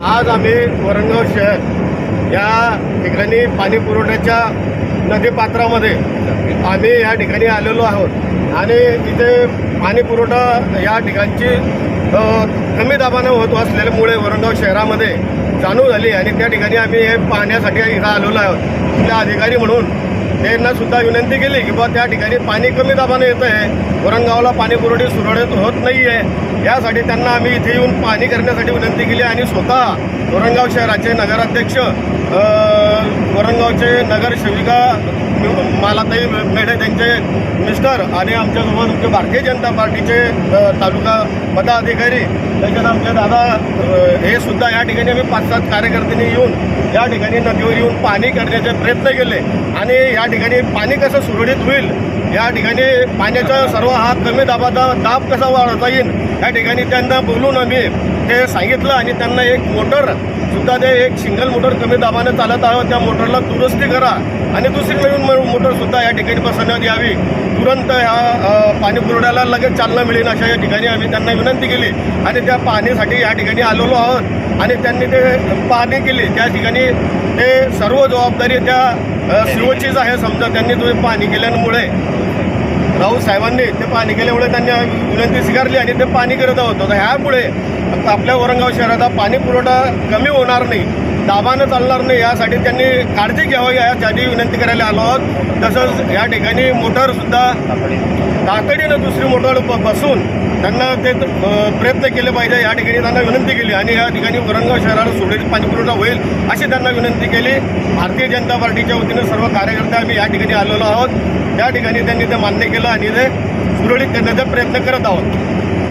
आज आम्ही वरणगाव शहर या ठिकाणी पाणी पुरवठ्याच्या नदीपात्रामध्ये आम्ही या ठिकाणी आलेलो आहोत. आणि इथे पाणी पुरवठा या ठिकाणची कमी दाबानं होत असलेल्यामुळे वरणगाव शहरामध्ये जाणू झाली आणि त्या ठिकाणी आम्ही हे पाहण्यासाठी इथं आलेलो आहोत. तिथले अधिकारी म्हणून त्यांना सुद्धा विनंती केली की बा त्या ठिकाणी पाणी कमी दाबानं येतं आहे वरणगावला पाणीपुरवठी सुरळीत होत नाही आहे यासाठी त्यांना आम्ही इथे येऊन पाणी करण्यासाठी विनंती केली आणि स्वतः वरणगाव शहराचे नगराध्यक्ष अ, वरणगावचे नगरसेविका मालाताई मेढे त्यांचे मिस्टर आणि आमच्यासोबत आमचे भारतीय जनता पार्टीचे तालुका पदाधिकारी त्याच्यात आमचे दादा हे सुद्धा या ठिकाणी आम्ही पाच सात कार्यकर्त्यांनी येऊन या ठिकाणी नदीवर येऊन पाणी करण्याचे प्रयत्न केले. आणि या ठिकाणी पाणी कसं सुरळीत होईल या ठिकाणी पाण्याचा सर्व हा कमी दाबाचा दाब कसा वाढवता येईल या ठिकाणी त्यांना बोलून आम्ही ते सांगितलं आणि त्यांना एक मोटर सुद्धा ते एक सिंगल मोटर कमी दाबाने चालत आहोत त्या मोटरला दुरुस्ती करा आणि दुसरी नवीन मोटरसुद्धा मोटर सुद्धा या ठिकाणी बसवण्यात यावी. तुरंत ह्या पाणीपुरवठ्याला पाणी पुरवठ्याला लगेच चालना मिळेल अशा या ठिकाणी आम्ही त्यांना विनंती केली. आणि त्या पाहणीसाठी या ठिकाणी आलेलो आहोत. आणि त्यांनी ते पाहणी केली. त्या ठिकाणी ते सर्व जबाबदारी त्या अ, सीओचीच आहे समजा. त्यांनी तुम्ही पाहणी केल्यामुळे. राऊत साहेबांनी ते पाणी केल्यामुळे त्यांनी विनंती स्वीकारली आणि ते पाणी करत आहोत. तर ह्यामुळे आपल्या औरंगाबाद शहराचा पाणी पुरवठा कमी होणार नाही. दाबानं चालणार नाही यासाठी त्यांनी काळजी घ्यावी यासाठी विनंती करायला आलो आहोत. तसंच या ठिकाणी मोटरसुद्धा तातडीनं दुसरी मोटर बसून त्यांना ते प्रयत्न केले पाहिजे या ठिकाणी त्यांना विनंती केली. आणि या ठिकाणी औरंगाबाद शहराला सुरळीत पाणीपुरवठा होईल अशी त्यांना विनंती केली. भारतीय जनता पार्टीच्या वतीनं सर्व कार्यकर्ते आम्ही या ठिकाणी आलेलो आहोत. त्या ठिकाणी त्यांनी ते मान्य केलं आणि ते सुरळीत करण्याचा प्रयत्न करत आहोत.